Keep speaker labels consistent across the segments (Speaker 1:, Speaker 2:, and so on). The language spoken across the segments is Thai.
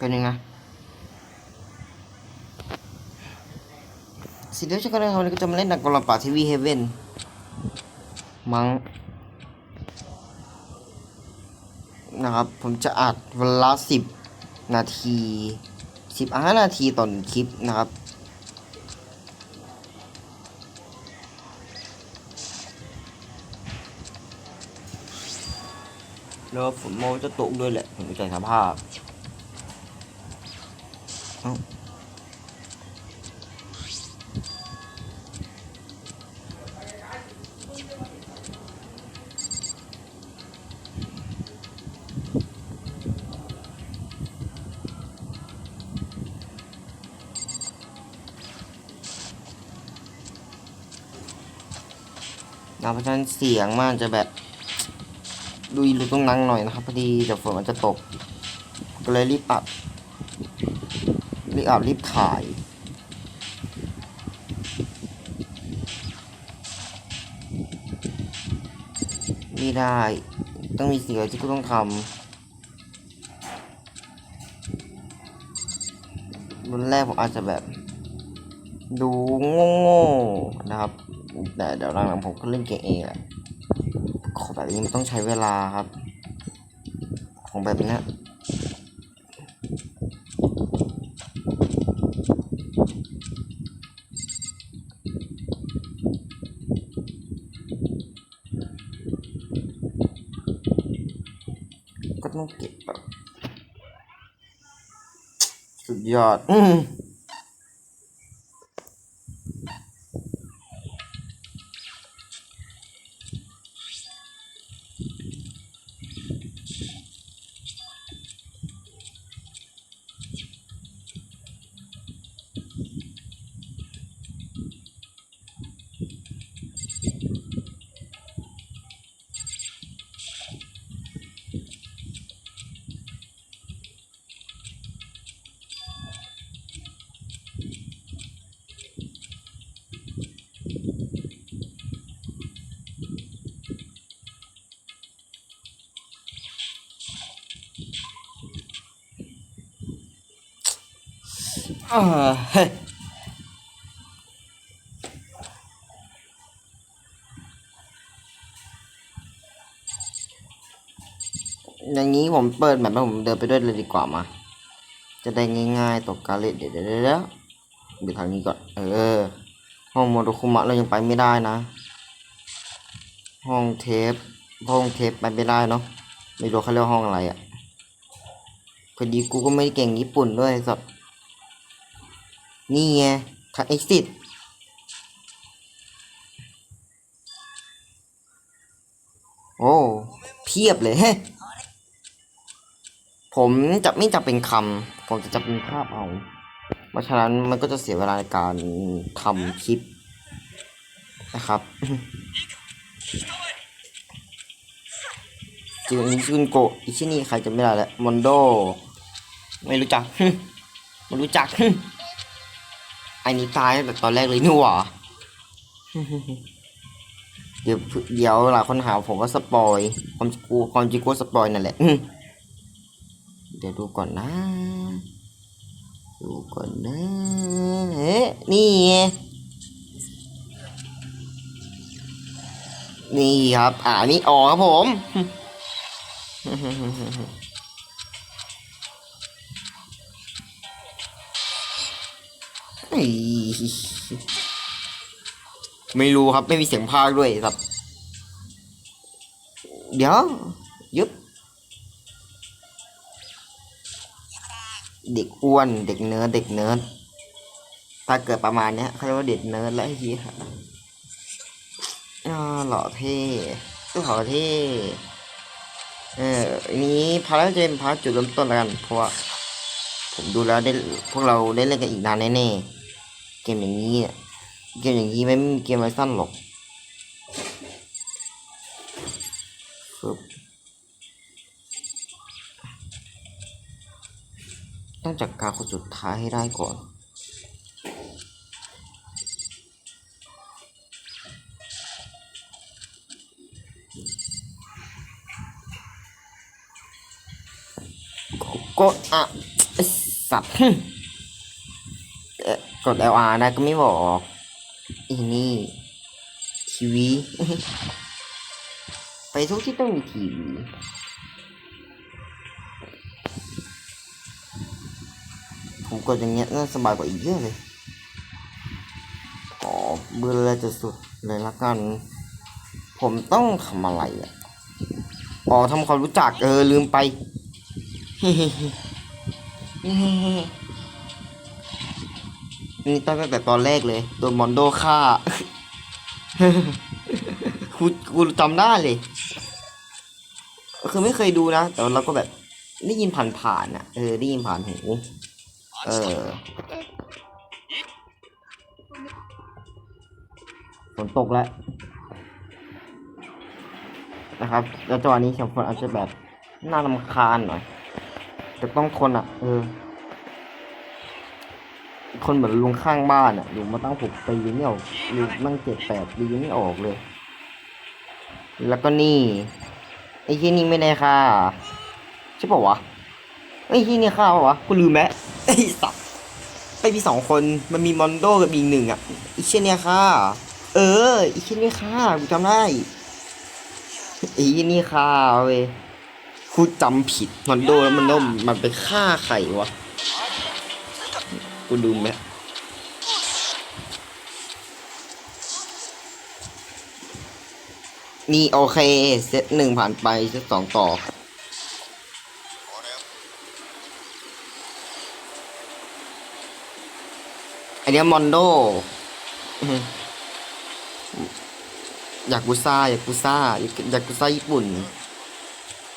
Speaker 1: เป็นยังไงสิ่งที่ฉันก็ได้ทำนี่ก็จะมาเล่นหนังกลป่าทีวีเฮเว่นมั้งนะครับ ผมจะอัดวันละสิบนาทีสิบห้านาทีต่อหนึ่งคลิปนะครับแล้วฝนโมจะตกด้วยแหละ ผมจะใจสภาพ เอ้านะเพราะฉะนั้นเสียงมันจะแบบดูดูต้องนั่งหน่อยนะครับ พอดีเดี๋ยวฝนมันจะตก ก็เลยรีบอัด รีบอัดรีบถ่าย ไม่ได้ ต้องมีสิ่งอะไรที่กูต้องทำวันแรกผมอาจจะแบบ ดูโง่ๆนะครับ แต่เดี๋ยวหลังๆผมก็เล่นเก่งเองแหละของแบบนี้มันต้องใช้เวลาครับ ของแบบนี้ยก็ต้องเก็บแบบ สุดยอด อืม อย่างนี้ผมเปิดแบบผมเดินไปด้วยเลยดีกว่ามา จะได้ง่ายๆตกการเล่นเดี๋ยวเดี๋ยวเดี๋ยวเดี๋ยวดูทางนี้ก่อน เออ ห้องโมโดคุมะเรายังไปไม่ได้นะ ห้องเทป ห้องเทปไปไม่ได้เนาะ ไม่รู้เขาเรียกห้องอะไรอะ่ะพอดีกูก็ไม่ได้เก่งญี่ปุ่นด้วยสัตว์ นี่ไงทาง exit โอ้เพียบเลยเฮ้ผมจะไม่จับเป็นคำผมจะจับเป็นภาพเอา เพราะฉะนั้นมันก็จะเสียเวลาในการทำคลิปนะครับจิวนิซุนโกอิชินี่ใครจะไม่ได้แล้วมอนโด ไม่รู้จัก ไม่รู้จัก อ้นี่ตายตั้งแต่ตอนแรกเลยนี่หว่าเดี๋ยวเดี๋ยวหลายคนหาผมว่าสปอยความกูความจริงกูสปอยนั่นแหละเดี๋ยวดูก่อนนะ ดูก่อนนะเอ๊ะนี่ไงนี่ครับ อ่านี่ออกครับผม ยไม่รู้ครับไม่มีเสียงพากด้วยครับ เดี๋ยวยุบเด็กอ้วนเด็กเนิร์ดเด็กเนิร์ดถ้าเกิดประมาณเนี้ยเขาเรียกว่าเด็กเนิร์ดแล้วไอ้เหี้ยอ่าหล่อเท่ตู้หล่อเท่เอออันนี้พาราจะเป็นพาร์ทจุดเริ่มต้นแล้วกัน เพราะว่าผมดูแล้วได้พวกเราได้เล่นกันอีกนานแน่ๆ เกมอย่างนี้เนี่ยเกมอย่างนี้ไม่มีเกมไว้สั้นหรอกต้องจัดการคนสุดท้ายให้ได้ก่อนกดอะสัตว์ กด LR นะก็ไม่บอกอีนี่ทีวี ไปทุกที่ต้องมีทีวีผมกดอย่างเงี้ยน่าสบายกว่าอีกเยอะเลยขอเบื่อลยจะสุดเลยละกัน ผมต้องทำอะไรอะอ๋อทำความรู้จักเออลืมไป นี่ตั้งแต่ตอนแรกเลย โดนมอนโดฆ่ากูกูจำได้เลย คือไม่เคยดูนะ แต่เราก็แบบได้ยินผ่านๆน่ะ เออ ได้ยินผ่านหู เออ ฝนตกแล้ว นะครับ แล้วจังหวะนี้เสียงฝนอาจจะแบบน่ารำคาญหน่อยแต่ต้องทนอะ เออ คนเหมือนลุงข้างบ้านอะอยู่มาตั้งหกปียังไม่ออกลุงตั้งเจ็ดแปดปียังไม่ออกเลย แล้วก็นี่ไอ้ที่นี่ไม่ได้ค่ะใช่ป่าวะไอ้ที่นี่ค่าปะวะกูลืมแม้ไอ้สับไปมีสองคนมันมีมอนโดกับอีกหนึ่งอะไอ้เช่นเนี่ยค่ะ เออไอ้เช่นเนี่ยค่ะกูจำได้ไอ้ที่นี่ค่ะเว้ยกูจำผิดมอนโดแล้วมันโดมันไปฆ่าใครวะ กูดูไหมนี่โอเค เซตหนึ่งผ่านไป เซตสองต่อ อันเนี้ยมอนโดอื้อหืออยากกุซ่า อยากกุซ่าอยากอยากกุซ่าญี่ปุ่น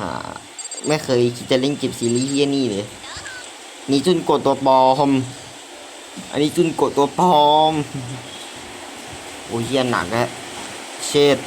Speaker 1: หาไม่เคยคิดจะเล่นเกมซีรีส์เฮียนี่เลย นี่จุนกดตัวปลอม อันนี้จุนกดตัวปลอม โอ้ยเฮียหนักอะเช็ด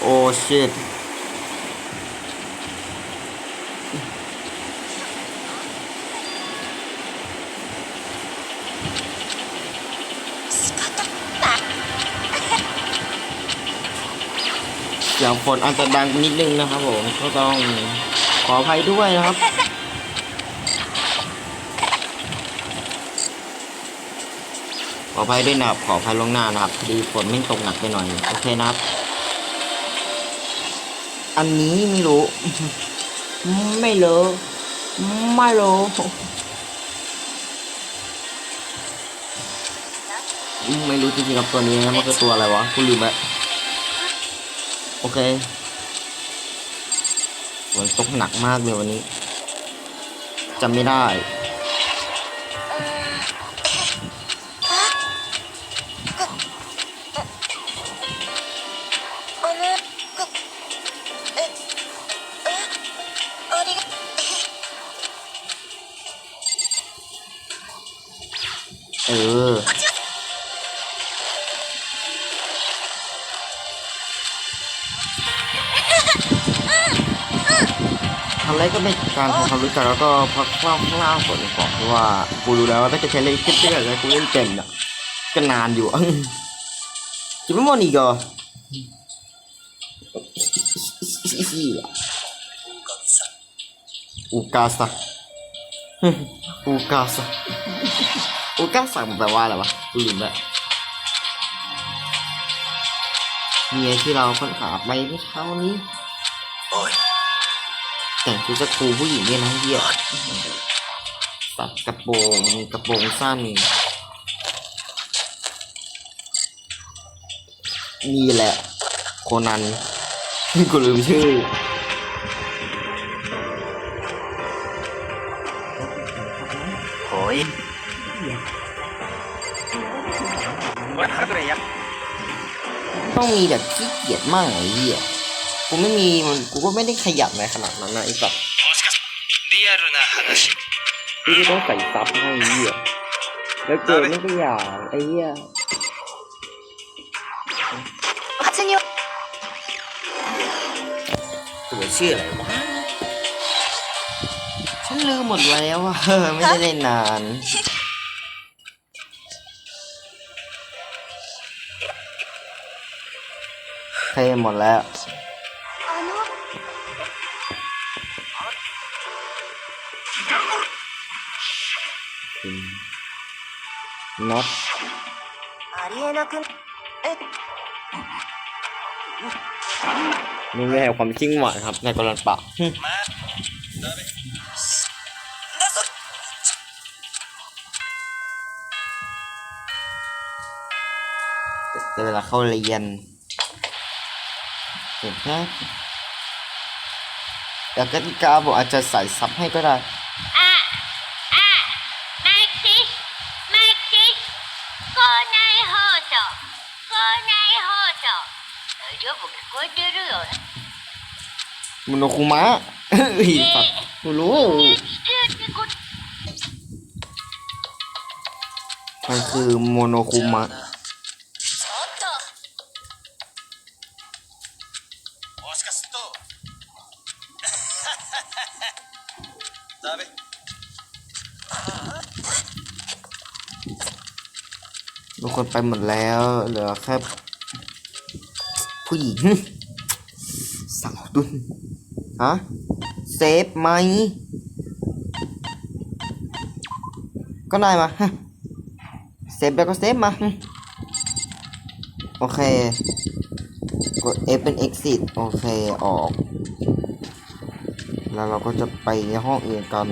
Speaker 1: โอ้เช็ดเสียงฝนอาจจะดังนิดนึงนะครับผม ก็ต้องขออภัยด้วยนะครับ ขออภัยด้วยนะครับ ขออภัยลงหน้านะครับดีฝนไม่ตกหนักไปหน่อย โอเคนะครับ อันนี้ไม่รู้ ไม่รู้ไม่รู้ไม่รู้จริงๆกับตัวนี้นะมันคือตัวอะไรวะกูลืมแล้วโอเคฝนตกหนักมากเลยวันนี้จำไม่ได้ำไรกก็เป็นการทำความรู้จักแล้วก็พักคล่องข้างล่างฝนก่อนเพราะว่ากูรู้แล้วว่าถ้าจะใช้เล่นคิดได้แบบกูเล่นเต็มอะก็นานอยู่จะไม่หมดอีกเหรออูกาซะอูกาซะอูกาซะมันแปลว่าอะไรวะลืมแล้วเมียที่เราค้นหาไปเมื่อเช้านี้
Speaker 2: おい
Speaker 1: แต่ชุดสกูผู้หญิงเนี่ยนะเหี้ยตัดกระโปรงมีกระโปรงสั้นนี่แหละ โคนันกูลืมชื่อ
Speaker 2: โอ้ย
Speaker 1: ต้องมีแบบขี้เกียจมากไอ้เหี้ย กูไม่มีมันกูก็ไม่ได้ขยับอะไขนาดนั้นนะไอ้สัตที่ต้องใส่ซับให้เหี้ยแล้วเกิมไม่ขย่างไอ้เหี้ยตัวชื่ออะไรวะฉันลืมหมดแล้วอะไม่ได้เล่นนานเคหมดแล้ว น็อตนี่ไม่ใช่ความจริงหวครับในกรณ์ปะเวลาเข้าเรียนเห็นไหมแต่กติกาผมอาจจะใส่ซับให้ก็ได้
Speaker 3: çabuk koyduruyor. Bunu okuma. Bunu.
Speaker 1: มันคือโมโนคุมะ
Speaker 2: Tabi. Aha.
Speaker 1: ทุกคนไปหมดแล้ว เหลือแค่ ผู้หญิง สาวดุนฮะเซฟไหม ก็ได้มาเซฟแล้วก็เซฟมา โอเค กด F เป็น exit โอเค ออก แล้วเราก็จะไปในห้องอื่นกัน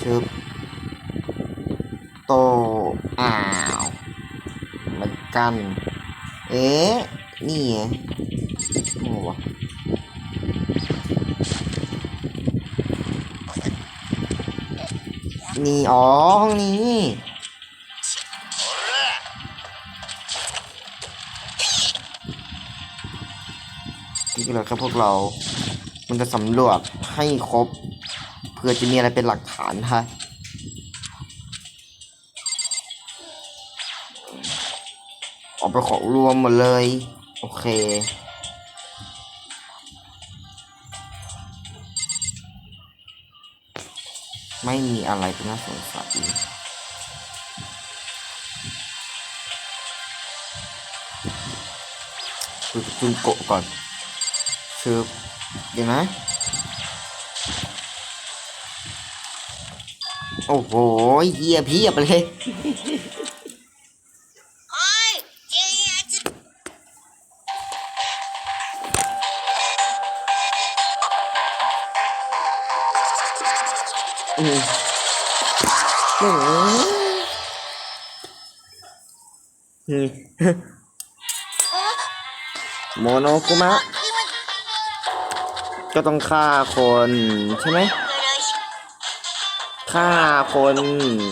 Speaker 1: ชึบโตอ้าวเหมือนกัน เอ๊ะนี่ไงโอ้วะนี่อ๋อห้องนี้นี่ก็เลยครับพวกเรา มันจะสำรวจให้ครบ เพื่อจะมีอะไรเป็นหลักฐานฮะ ออกไปของรวมหมดเลย โอเคไม่มีอะไรเป็นน่าสงสัยดูจุนโกะก่อนชืบเดี๋ยวนะ โอ้โหเหี้ยเพียบเลย โมโนคุมะ ก็ต้องฆ่าคนใช่ไหมฆ่าคน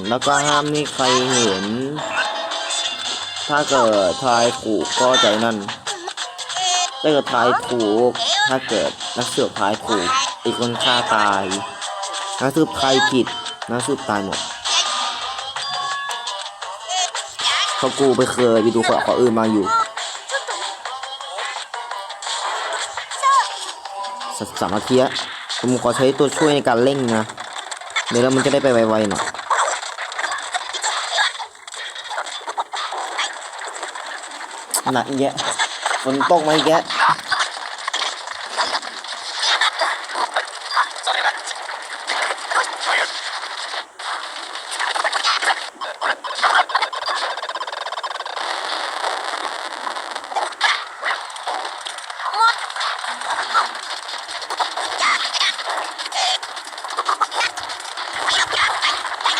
Speaker 1: แล้วก็ห้ามนี่ใครเห็น ถ้าเกิดทายถูกก็ใจนั่นถ้าเกิดทายถูก ถ้าเกิดนักสืบทายถูกอีกคนฆ่าตายนักสืบทายผิดนักสืบตายหมด เพราะกูไปเคยไปดูขอขออื่นมาอยู่สสามัคคีอะผมขอใช้ตัวช่วยในการเร่งนะ เดี๋ยวแล้วมันจะได้ไปไวๆหน่อยหนักแยะฝนตกมาอีกแยะ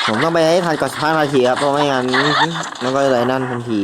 Speaker 1: ผมต้องไปให้ทันก่อน5นาทีครับเพราะไม่งั้นมันก็เลยนั่นทันที